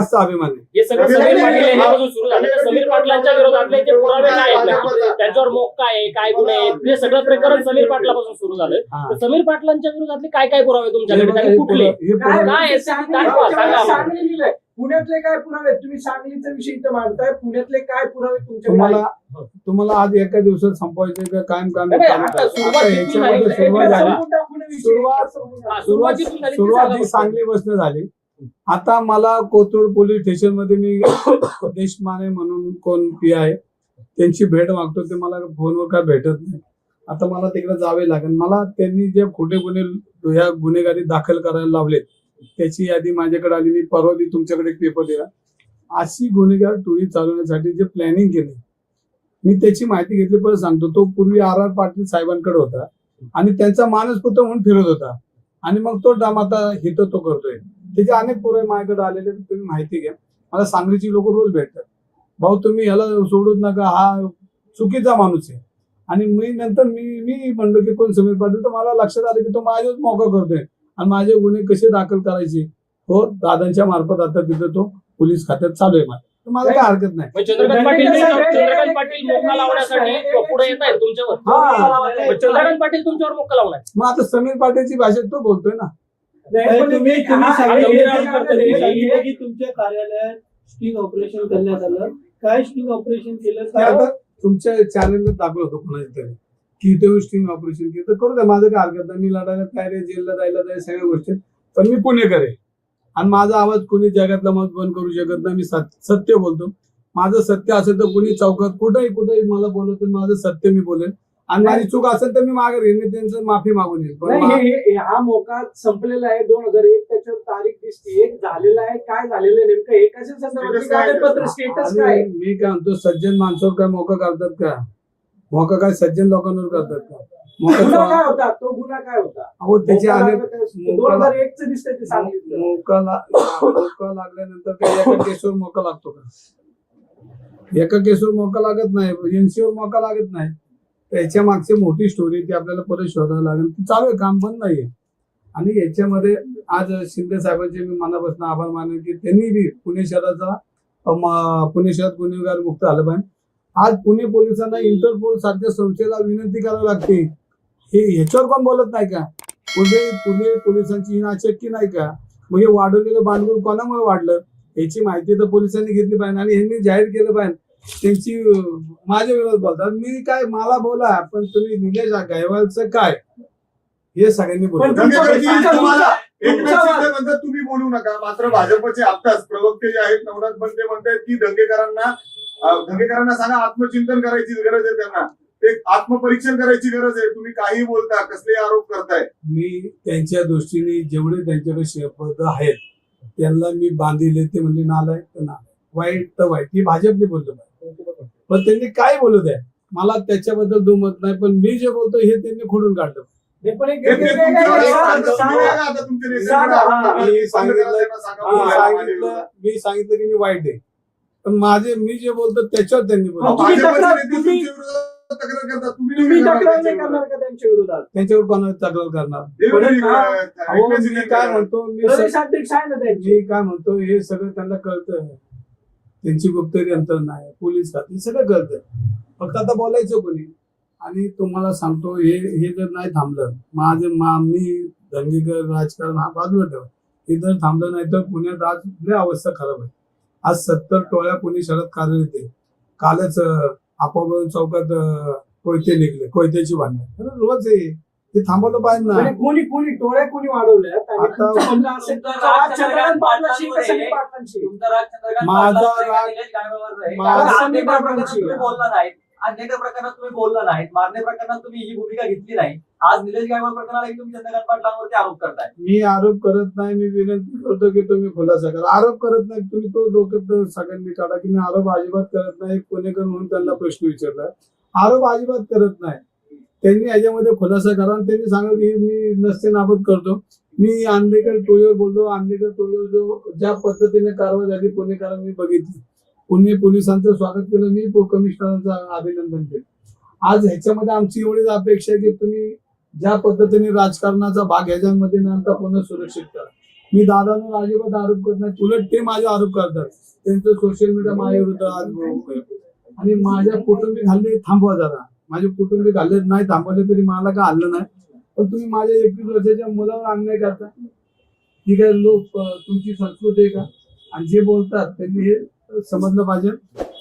जास्त अभिमान आहे हे सगळं समीर पाटील यांच्यापासून सुरू झालं तर समीर पाटलांच्या विरोधातले जे पुरावे काय आहेत ना, त्यांच्यावर मोक काय आहे काय गुन्हे आहेत हे सगळं प्रकरण समीर पाटलापासून सुरू झालं हा. तर समीर पाटलांच्या विरोधातले काय काय पुरावे तुमच्याकडे त्यांनी कुठले हे काय पुरावे- काय आहे? सांगली- दाखवा, सांगा आम्हाला. सांगली लिहिलंय. पुण्यातले काय पुरावे तुम्ही सांगलीचा विषय इथं मांडताय पुण्यातले काय पुरावे तुमच्याकडे तुम्हाला आहेत? तुम्हाला आज एका दिवसात संपवायचे का कायम काम नाही, आता? सुरुवात आता झाली, सुरुवात झाली विषय. सुरुवात- हा, सुरुवात सुरुवातीतून झाली ती सुरुवात सांगा ही फक्त. सांगली बसणं झाली आता मला कोथरूड पोलीस स्टेशनमध्ये मी देशमाने म्हणून कोण पी आहे त्यांची भेट मागतो ते मला फोनवर काय भेटत नाही. आता मला तिकडे जावे लागेल. मला त्यांनी जे खोटे गुन्हे ह्या गुन्हेगारी दाखल करायला लावलेत त्याची यादी माझ्याकडे आली. मी परवा दी तुमच्याकडे पेपर दिला. अशी गुन्हेगार टोळी चालवण्यासाठी जे प्लॅनिंग केली मी त्याची माहिती घेतली पण सांगतो. तो पूर्वी आर आर पाटील साहेबांकडे होता आणि त्यांचा मानसपुत्र म्हणून फिरत होता. आणि मग तो डाम आता हित तो करतोय. त्याचे अनेक पुरावे माझ्याकडे आलेले तुम्ही माहिती घ्या. मला सांगलीची लोक रोज भेटतात. भाऊ तुम्ही ह्याला सोडूच नका हा चुकीचा माणूस आहे. आणि मी नंतर मी मी म्हणलो की कोण समीर पाटील तर मला लक्षात आलं की तो माझ्याच मोका करतोय. आणि माझे गुन्हे कसे दाखल करायचे? हो दादांच्या मार्फत आता तिथं तो पोलीस खात्यात चालू आहे तर मला काय हरकत नाही. मग चंद्रकांत पाटील चंद्रकांत पाटील मोका लावण्यासाठी पुढे येत आहेत तुमच्यावर. हा. चंद्रकांत पाटील तुमच्यावर मोका लावणार मग आता समीर पाटीलची भाषेत तो बोलतोय ना. तुम्ही तुम्ही सांगितलं की तुमच्या कार्यालयात स्टिंग ऑपरेशन करण्यात आलं. काय स्टिंग ऑपरेशन केलं? काय तुमच्या चॅनलला दाखल होतो कोणाच्या तरी. की ते स्टिंग ऑपरेशन केलं? तर करू द्या माझं काय हरकत नाही. मी लढायला तयार आहे जेलला जायला तयार सगळ्या गोष्टी. आहेत. पण मी पुणेकर आहे आणि माझा आवाज कोणी जगातला मत बंद करू शकत नाही मी सत- सत्य बोलतो. माझं सत्य असेल तर कोणी चौकात कुठेही कुठेही मला बोलवतं माझं सत्य मी बोलेन. आणि माझी चूक असेल तर मी मागे येईन. मी त्यांचं माफी मागून येईल पण नाही मा- हे- हे- हा मोका संपलेला आहे. दोन हजार एक त्याच्यावर तारीख दिसते. एक झालेला आहे. काय झालेलं आहे नेमकं? हे कशा संदर्भात Status काय आहे? कागदपत्र? स्टेटस काय? आणि मी काय म्हणतो सज्जन माणसावर काय मोका करतात का? मोका काय सज्जन लोकांवर करतात का? गुन्हा मोका काय होता? तो गुन्हा काय होता? अहो त्याचे अनेक? दोन हजार एक च दिसतंय ते सांगितलं. मोका ला- मोका लागल्यानंतर काही एका केसवर मोका लागतो का? एका केसवर मोका लागत नाही. एनसीवर मोका लागत नाही. याच्या मागची मोठी स्टोरी ती आपल्याला परत शोधायला लागेल. ती चालू आहे काम पण नाहीये. आणि याच्यामध्ये आज शिंदे साहेबांचे मी मनापासून आभार मानेन की त्यांनी बी पुणे शहराचा पुणे शहरात गुन्हेगार मुक्त आलं पाहिजे. आज पुणे पोलिसांना इंटरपोल सारख्या संस्थेला विनंती करावी लागते. हे ह्याच्यावर कोण बोलत नाही का? पुणे पुणे पोलिसांची ही नाही का? मग हे वाढवलेलं भांडवल कोणामुळे वाढलं? याची माहिती तर पोलिसांनी घेतली पाहिजे आणि ह्यांनी जाहीर केलं पाहिजे. त्यांची माझ्या विरोधात बोलतात. मी काय मला बोला पण तुम्ही निलेश गायवालचं काय? हे सगळ्यांनी म्हणतात तुम्ही बोलू नका. मात्र भाजपचे आत्ताच प्रवक्ते जे आहेत नवनाथ बनते म्हणतात की दंगेकरांना दंगेकरांना सांगा आत्मचिंतन करायची गरज आहे त्यांना. ते आत्मपरीक्षण करायची गरज आहे. तुम्ही काही बोलता कसले आरोप करताय. मी त्यांच्या दृष्टीने जेवढे त्यांच्याकडे शपथ आहेत त्यांना मी बांधिले ते म्हणजे नालायक तर नालायक. वाईट तर वाईट. ही भाजपने बोललं पण त्यांनी काय बोलू द्या? मला त्याच्याबद्दल दुमत नाही पण मी जे बोलतो हे त्यांनी खोडून काढलं. हे पण हा. मी सांगितलं- मी की मी वाईट आहे. पण माझे मी जे बोलतो त्याच्यावर त्यांनी बोलतो तक्रार- करतात. तुम्ही तक्रार करणार नाही त्यांच्या करणार का त्यांच्या विरोधात? त्यांच्यावर कोणाला तक्रार करणार. पण- शिंदे काय म्हणतो मी काय म्हणतो हे सगळं त्यांना कळतं. त्यांची गुप्तरी यंत्रणा आहे पोलीस खाते सगळं कळतं फक्त आता बोलायचं कोणी. आणि तुम्हाला सांगतो हे हे जर नाही थांबलं माझे मा मी धंगीकर राजकारण हा बाजूला ठेवा हे जर थांबलं नाही तर पुण्यात आज लय अवस्था खराब आहे. आज सत्तर टोळ्या पुणे शहरात कार्यरत आहे कालच आपोआप चौकात कोयते निघले कोयत्याची भांडणं. खरं रोज आहे हे थांबवलं पाहिजे ना. म्हणजे कोणी कोणी टोळ्या कोणी वाढवल्या माझा. बोलला नाहीत अन्य प्रकरणात तुम्ही बोलला नाहीत मारणे प्रकरणात तुम्ही ही भूमिका घेतली नाही. आज निलेश गायकवाड प्रकरणाला तुम्ही चंद्रकांत पाटलांवरती आरोप करताय. मी आरोप करत नाही मी विनंती करतो की तुम्ही खुलासा करा. आरोप करत नाही तुम्ही तो डोक्यात सगळ्यांनी काढा की मी आरोप अजिबात करत नाही. पुणेकर म्हणून त्यांना प्रश्न विचारला आरोप अजिबात करत नाही. त्यांनी याच्यामध्ये खुलासा करा आणि त्यांनी सांगा की मी नसते नाबद करतो. मी आंदेकर टोळीवर बोलतो आंदेकर टोळीवर जो ज्या पद्धतीने कारवाई झाली पुणेकरांनी बघितली. पुणे पोलिसांचं स्वागत केलं. मी कमिशनरांचं अभिनंदन केलं. आज ह्याच्यामध्ये आमची एवढीच अपेक्षा आहे की तुम्ही ज्या पद्धतीने राजकारणाचा भाग ह्याच्यामध्ये न पुन्हा सुरक्षित करा. मी दादांवर अजिबात आरोप करत नाही. उलट ते माझे आरोप करतात. त्यांचं सोशल मीडिया माझ्या विरुद्ध आज आणि माझ्या कुटुंबी हल्ले थांबवा जरा. माझे कुटुंबिक हल्ले नाही थांबवले तरी मला काय हल्लं नाही. पण तुम्ही माझ्या एकवीस वर्षाच्या मुलावर अन्याय करता. ही काय लोक तुमची संस्कृती आहे का? आणि जे बोलतात त्यांनी हे समजलं पाहिजे.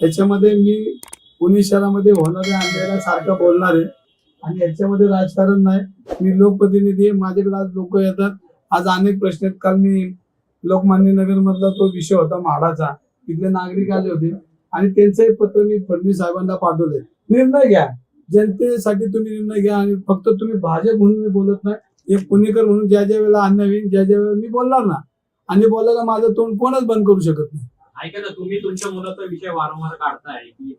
त्याच्यामध्ये मी पुणे शहरामध्ये होणाऱ्या अन्यायाला सारखं बोलणार आहे. आणि याच्यामध्ये राजकारण नाही. मी लोकप्रतिनिधी आहे. माझ्याकडे आज लोक येतात. आज अनेक प्रश्न आहेत. काल मी लोकमान्य नगर मधला तो विषय होता म्हाडाचा. तिथले नागरिक आले होते. आणि त्यांचंही पत्र मी फडणवीस साहेबांना पाठवले निर्णय घ्या. जनतेसाठी तुम्ही निर्णय घ्या आणि फक्त तुम्ही भाजप म्हणून मी बोलत नाही. एक पुणेकर म्हणून ज्या ज्या वेळेला अन्न होईल ज्या ज्या वेळेला मी बोलणार ना आणि बोलायला माझं तोंड कोणच बंद करू शकत नाही. ऐका ना तुम्ही तुमच्या मुलाचा विषय वारंवार काढताय की